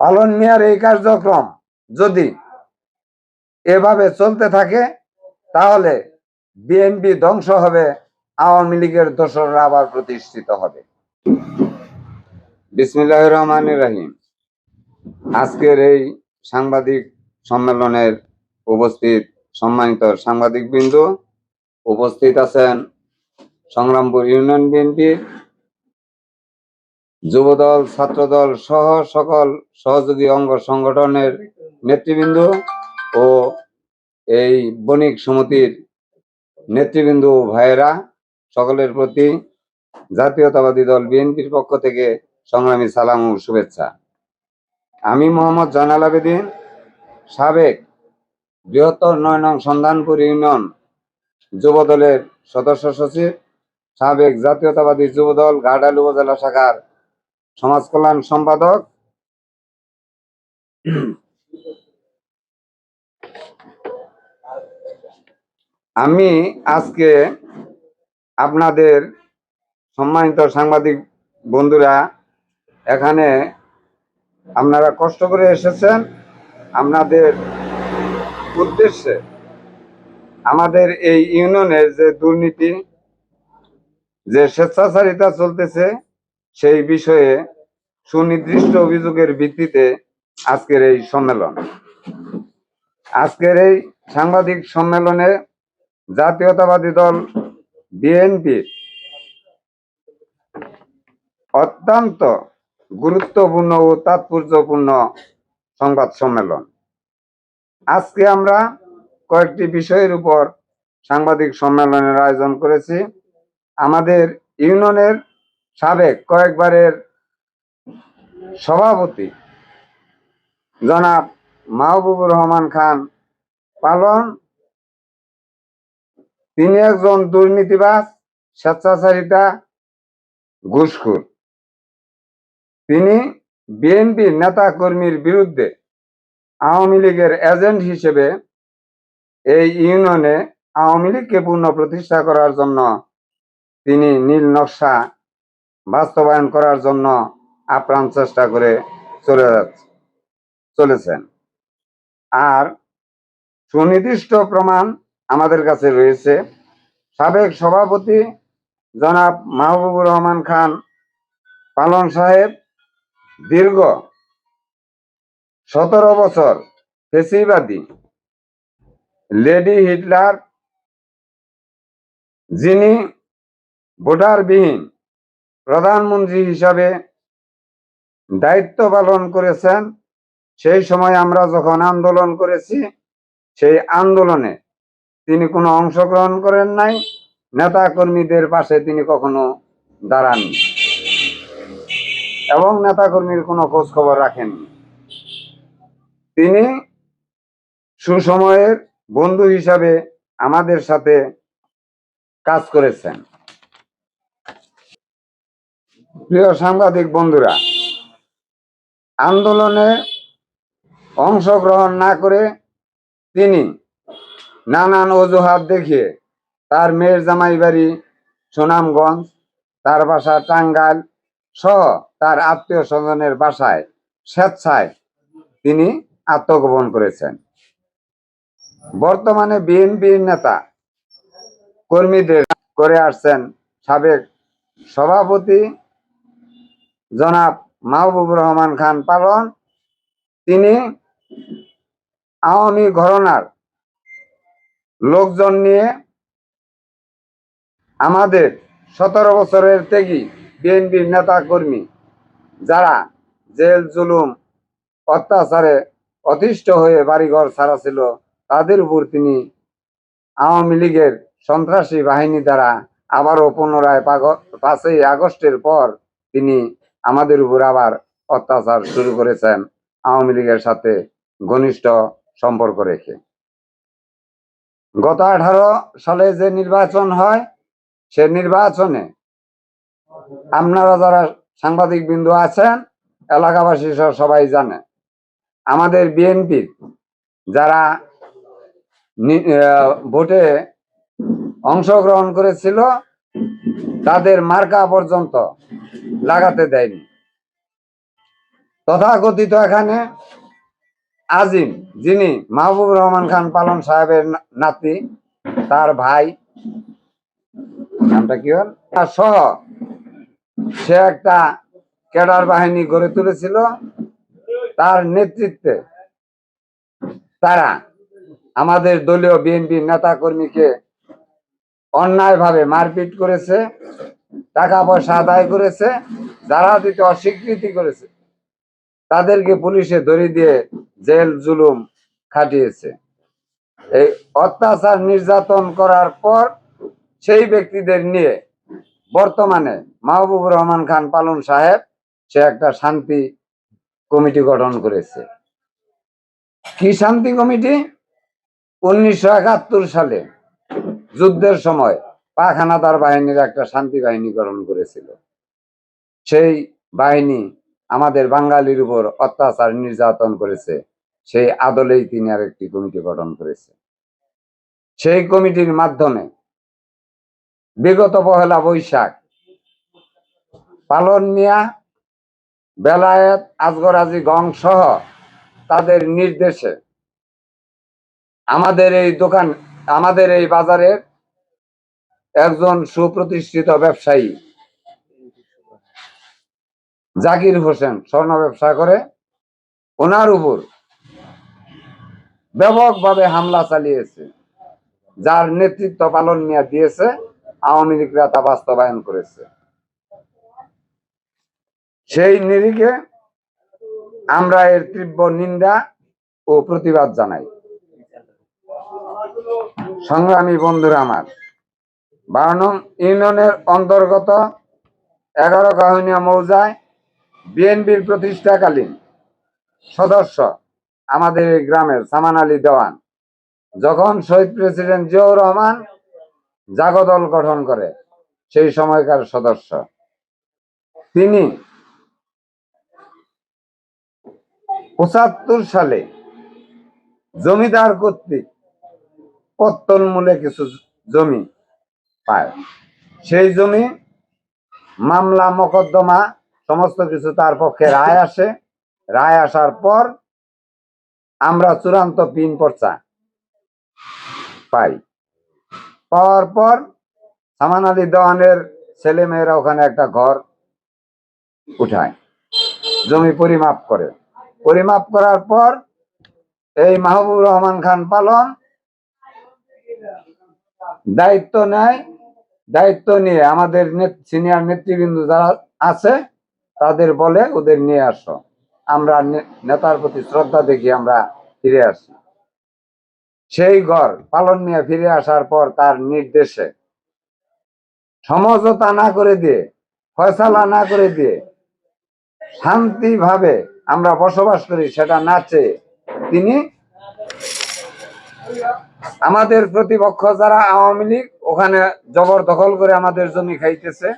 পালন মিয়ার এই কার্যক্রম যদি এভাবে চলতে থাকে, তাহলে বিএনপি ধ্বংস হবে, আওয়ামী লীগের দোসররা আবার প্রতিষ্ঠিত হবে। বিসমিল্লাহ রহমান রাহিম। আজকের এই সাংবাদিক সম্মেলনের উপস্থিত সম্মানিত সাংবাদিক বিন্দু উপস্থিত আছেন সংগ্রামপুর ইউনিয়ন বিএনপির যুবদল, ছাত্রদল সহ সকল সহযোগী অঙ্গ সংগঠনের নেতৃবৃন্দ ও এই বণিক সমিতির নেতৃবৃন্দ ও ভাইয়েরা সকলের প্রতি জাতীয়তাবাদী দল বিএনপির পক্ষ থেকে সংগ্রামী সালাম ও শুভেচ্ছা। আমি মোহাম্মদ জানাল আবেদিন, সাবেক বৃহত্তর নয় নং সন্ধানপুর ইউনিয়ন যুবদলের সদস্য সচিব, সাবেক জাতীয়তাবাদী যুবদল গার্ডাল উপজেলা শাখার সমাজ কল্যাণ সম্পাদক। আমি আজকে আপনাদের সম্মানিত সাংবাদিক বন্ধুরা, এখানে আপনারা কষ্ট করে এসেছেন। আপনাদের উদ্দেশ্যে আমাদের এই ইউনিয়নের যে দুর্নীতি, যে স্বেচ্ছাচারিতা চলতেছে, সেই বিষয়ে সুনির্দিষ্ট অভিযোগের ভিত্তিতে আজকের এই সম্মেলন। আজকের এই সাংবাদিক সম্মেলনে জাতীয়তাবাদী দল বিএনপির অত্যন্ত গুরুত্বপূর্ণ ও তাৎপর্যপূর্ণ সংবাদ সম্মেলন। আজকে আমরা কয়েকটি বিষয়ের উপর সাংবাদিক সম্মেলনের আয়োজন করেছি। আমাদের ইউনিয়নের সাবেক কয়েকবারের সভাপতি। জনাব মাহবুবুর রহমান খান পালন। তিনি একজন দুর্নীতিবাজ, স্বেচ্ছাচারিতা ঘুষখোর। তিনি বিএনপির নেতা কর্মীর বিরুদ্ধে আওয়ামী লীগের এজেন্ট হিসেবে এই ইউনিয়নে আওয়ামী লীগকে পূর্ণ প্রতিষ্ঠা করার জন্য তিনি নীল নকশা বাস্তবায়ন করার জন্য আপ্রাণ চেষ্টা করে চলে যাচ্ছে, চলেছেন। আর সুনির্দিষ্ট প্রমাণ আমাদের কাছে রয়েছে। সাবেক সভাপতি জনাব মাহবুবুর রহমান খান পালন সাহেব দীর্ঘ সতেরো বছর ফেসিবাদী, লেডি হিটলার, যিনি ভোটারবিহীন প্রধানমন্ত্রী হিসাবে দায়িত্ব পালন করেছেন, সেই সময় আমরা যখন আন্দোলন করেছি, সেই আন্দোলনে তিনি কোনো অংশগ্রহণ করেন নাই নেতা কর্মীদের পাশে তিনি কখনো দাঁড়াননি এবং নেতা কর্মীর কোনো খোঁজ খবর রাখেননি। তিনি সুসময়ের বন্ধু হিসাবে আমাদের সাথে কাজ করেছেন। প্রিয় সাংবাদিক বন্ধুরা আন্দোলনে অংশগ্রহণ না করে তিনি নানান অজুহাত দেখিয়ে তার মেয়ের জামাই বাড়ি সুনামগঞ্জ, তার বাসা টাঙ্গাইল সহ তার আত্মীয় স্বজনের বাসায় স্বেচ্ছায় তিনি আত্মগোপন করেছেন। বর্তমানে বিএনপির নেতা কর্মীদের করে আসছেন সাবেক সভাপতি জনাব মাহবুবুর রহমান খান পালন। তিনি আওয়ামী ঘরনার লোকজন নিয়ে আমাদের সতেরো বছরের থেকে বিএনপির নেতা কর্মী যারা জেল, জুলুম, অত্যাচারে অতিষ্ঠ হয়ে বাড়িঘর ছাড়া ছিল তাদের উপর তিনি আওয়ামী লীগের সন্ত্রাসী বাহিনী দ্বারা আবারও পুনরায় পাঁচই আগস্টের পর তিনি আমাদের উপর আবার অত্যাচার শুরু করেছেন আওয়ামী লীগের সাথে ঘনিষ্ঠ সম্পর্ক রেখে। গত আঠারো সালে যে নির্বাচন হয়, সে নির্বাচনে আপনারা যারা সাংবাদিক বিন্দু আছেন, এলাকাবাসী সহ সবাই জানে, আমাদের বিএনপির যারা ভোটে অংশগ্রহণ করেছিল, তাদের মার্কা পর্যন্ত লাগাতে দেয়নি। তথাকথিত এখানে আজিম, যিনি মাহবুব রহমান খান পালন সাহেবের নাতি, তার ভাই, নামটা কি হল? তার সহ সে একটা ক্যাডার বাহিনী গড়ে তুলেছিল। তার নেতৃত্বে তারা আমাদের দলীয় বিএনপি নেতা কর্মীকে অন্যায়ভাবে মারপিট করেছে। টাকা পয়সা আদায় করেছে, যারা দিতে অস্বীকৃতি করেছে, তাদেরকে পুলিশে ধরে দিয়ে জেল জুলুম খাটিয়েছে। এই অত্যাচার নির্যাতন করার পর সেই ব্যক্তিদের নিয়ে বর্তমানে মাহবুবুর রহমান খান পালন সাহেব, সে একটা শান্তি কমিটি গঠন করেছে। কি শান্তি কমিটি? উনিশশো একাত্তর সালে যুদ্ধের সময় পাক হানাদার বাহিনীর একটা শান্তি বাহিনী গঠন করেছিল। সেই বাহিনী আমাদের বাঙালির উপর অত্যাচার নির্যাতন করেছে। সেই আদলেই তিনি আর একটি কমিটি গঠন করেছে। সেই কমিটির মাধ্যমে বিগত পহেলা বৈশাখ পালন মিয়া বেলায়েত আজগর আজি গং সহ তাদের নির্দেশে আমাদের এই দোকান, আমাদের এই বাজারের একজন সুপ্রতিষ্ঠিত ব্যবসায়ী। জাকির হোসেন স্বর্ণ ব্যবসা করে। ওনার উপর ব্যাপকভাবে হামলা চালিয়েছে, যার নেতৃত্ব পালন মিয়া দিয়েছে, আওয়ামী লীগরা তা বাস্তবায়ন করেছে। সেই নিরিখে আমরা এর তীব্র নিন্দা ও প্রতিবাদ জানাই। সংগ্রামী বন্ধুরা আমার বারো নং ইউনিয়নের অন্তর্গত এগারো কাহনিয়া মৌজায় বিএনপির প্রতিষ্ঠাকালীন সদস্য আমাদের এই গ্রামের সামান আলী দেওয়ান। যখন শহীদ প্রেসিডেন্ট জিয়াউর রহমান জাগদল গঠন করে, সেই সময়কার সদস্য। তিনি পঁচাত্তর সালে জমিদার কর্তৃক পত্তন মূলে কিছু জমি পায়। সেই জমি, মামলা, মোকদ্দমা, সমস্ত কিছু তার পক্ষে রায় আসে। রায় আসার পর আমরা চূড়ান্ত পিন পর্চা পাই। পাওয়ার পর সামান আলী দেওয়ানের ছেলে মেয়েরা ওখানে একটা ঘর উঠায়, জমি পরিমাপ করে। পরিমাপ করার পর এই মাহবুব রহমান খান পালন দায়িত্ব নেয় দায়িত্ব নিয়ে আমাদের সিনিয়র নেতৃবৃন্দ যারা আছে, তাদের বলে ওদের নিয়ে আসো। আমরা নেতার প্রতি শ্রদ্ধা দেখি আমরা ফিরে আসি। সেই ঘর পালন নিয়ে ফিরে আসার পর তার নির্দেশে সমঝোতা না করে দিয়ে, ফয়সালা না করে দিয়ে শান্তিভাবে আমরা বসবাস করি সেটা না চেয়ে তিনি আমাদের প্রতিপক্ষ যারা আওয়ামী লীগ ওখানে জবরদখল করে আমাদের জমি খাইতেছে।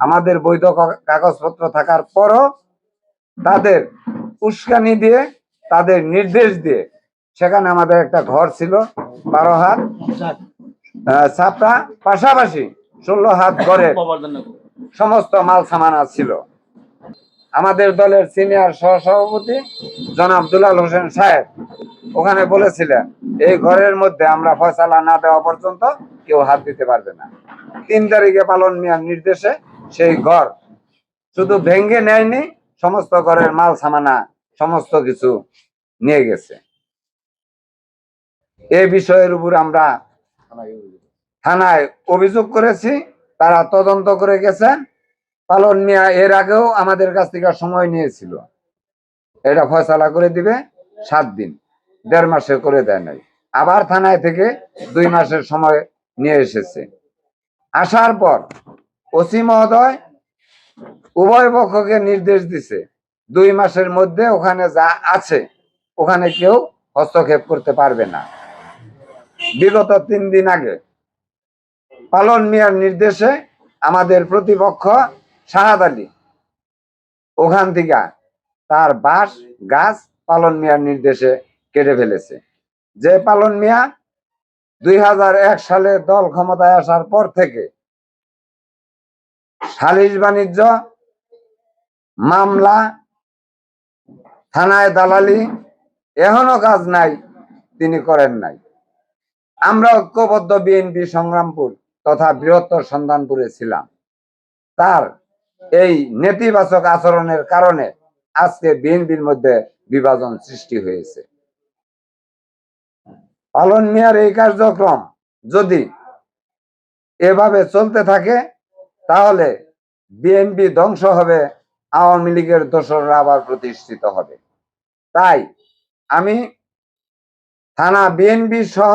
আমাদের বৈধ কাগজপত্র থাকার পরও তাদের উস্কানি দিয়ে তাদের নির্দেশ দিয়ে সেখানে আমাদের একটা ঘর ছিল বারো হাত। ছাপড়া পাশাপাশি ষোলো হাত ঘরের সমস্ত মাল সামানা ছিল। আমাদের দলের সিনিয়র সহসভাপতি জনাব দুলাল হোসেন সাহেব ওখানে বলেছিলেন, এই ঘরের মধ্যে আমরা ফয়সালা না দেওয়া পর্যন্ত কেউ হাত দিতে পারবে না। তিন তারিখে পালন মিয়ার নির্দেশে সেই ঘর শুধু ভেঙ্গে নেয়নি, সমস্ত ঘরের মাল সামানা, সমস্ত কিছু নিয়ে গেছে। এই বিষয়ের উপর আমরা থানায় অভিযোগ করেছি, তারা তদন্ত করে গেছেন। পালন মিয়া এর আগেও আমাদের কাছ থেকে সময় নিয়েছিল। এটা ফয়সালা করে দিবে, সাত দিন, দেড় মাসে করে দেয় নাই। আবার থানায় থেকে দুই মাসের সময় নিয়ে এসেছে। আসার পর ওসি মহোদয় উভয় পক্ষকে নির্দেশ দিছে, দুই মাসের মধ্যে ওখানে যা আছে, ওখানে কেউ হস্তক্ষেপ করতে পারবে না। বিগত তিন দিন আগে পালন মিয়ার নির্দেশে আমাদের প্রতিপক্ষ শাহাদ আলী। ওখান থেকে তার বাস, গাছ, পালন মিয়ার নির্দেশে কেটে ফেলেছে। যে পালন মিয়া দুই হাজার এক সালে দল ক্ষমতায় আসার পর থেকে সালিশ বাণিজ্য, মামলা, থানায় দালালি, এখনও কাজ নাই, তিনি করেন নাই। আমরা ঐক্যবদ্ধ বিএনপি সংগ্রামপুর তথা বৃহত্তর সন্ধানপুরে ছিলাম। তার এই নেতিবাচক আচরণের কারণে আজকে বিএনপির মধ্যে বিভাজন সৃষ্টি হয়েছে। পালন মিয়ার এই কার্যক্রম যদি এভাবে চলতে থাকে, তাহলে বিএনপি ধ্বংস হবে, আওয়ামী লীগের দোসররা আবার প্রতিষ্ঠিত হবে। তাই আমি থানা বিএনপি সহ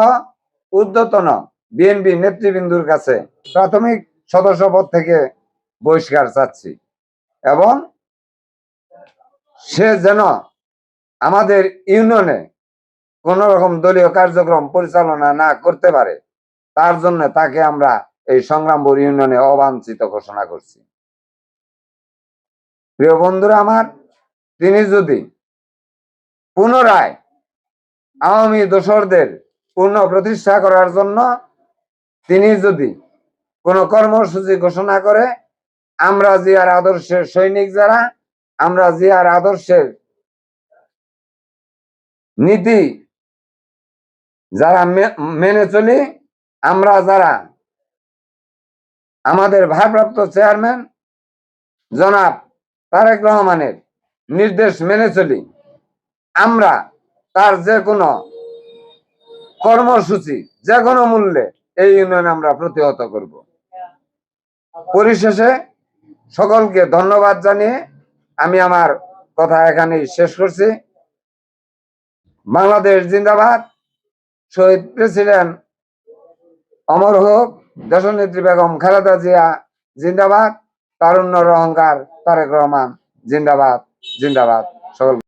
ঊর্ধ্বতন বিএনপি নেতৃবৃন্দুর কাছে প্রাথমিক সদস্য পদ থেকে বহিষ্কার চাচ্ছি। এবং সে যেন আমাদের ইউনিয়নে কোন রকম দলীয় কার্যক্রম পরিচালনা না করতে পারে, তার জন্য তাকে আমরা এই সংগ্রামপুর ইউনিয়নে অবাঞ্ছিত ঘোষণা করছি। প্রিয় বন্ধুরা আমার, তিনি যদি পুনরায় আওয়ামী দোসরদের পূর্ণ প্রতিষ্ঠা করার জন্য তিনি যদি কোনো কর্মসূচি ঘোষণা করে আমরা জিয়ার আদর্শের সৈনিক যারা, আমরা জিয়ার আদর্শের নীতি যারা মেনে চলি, আমরা যারা আমাদের ভারপ্রাপ্ত চেয়ারম্যান জনাব তারেক রহমানের নির্দেশ মেনে চলি, আমরা তার যে কোনো কর্মসূচি যে কোনো মূল্যে এই ইউনিয়ন আমরা প্রতিহত করব। পরিশেষে সকলকে ধন্যবাদ জানিয়ে আমি আমার কথা এখানে শেষ করছি। বাংলাদেশ জিন্দাবাদ। শহীদ প্রেসিডেন্ট অমর হোক, দেশনেত্রী বেগম খালেদা জিয়া জিন্দাবাদ, তারুণ্যর অহংকার তারেক রহমান জিন্দাবাদ জিন্দাবাদ। সকল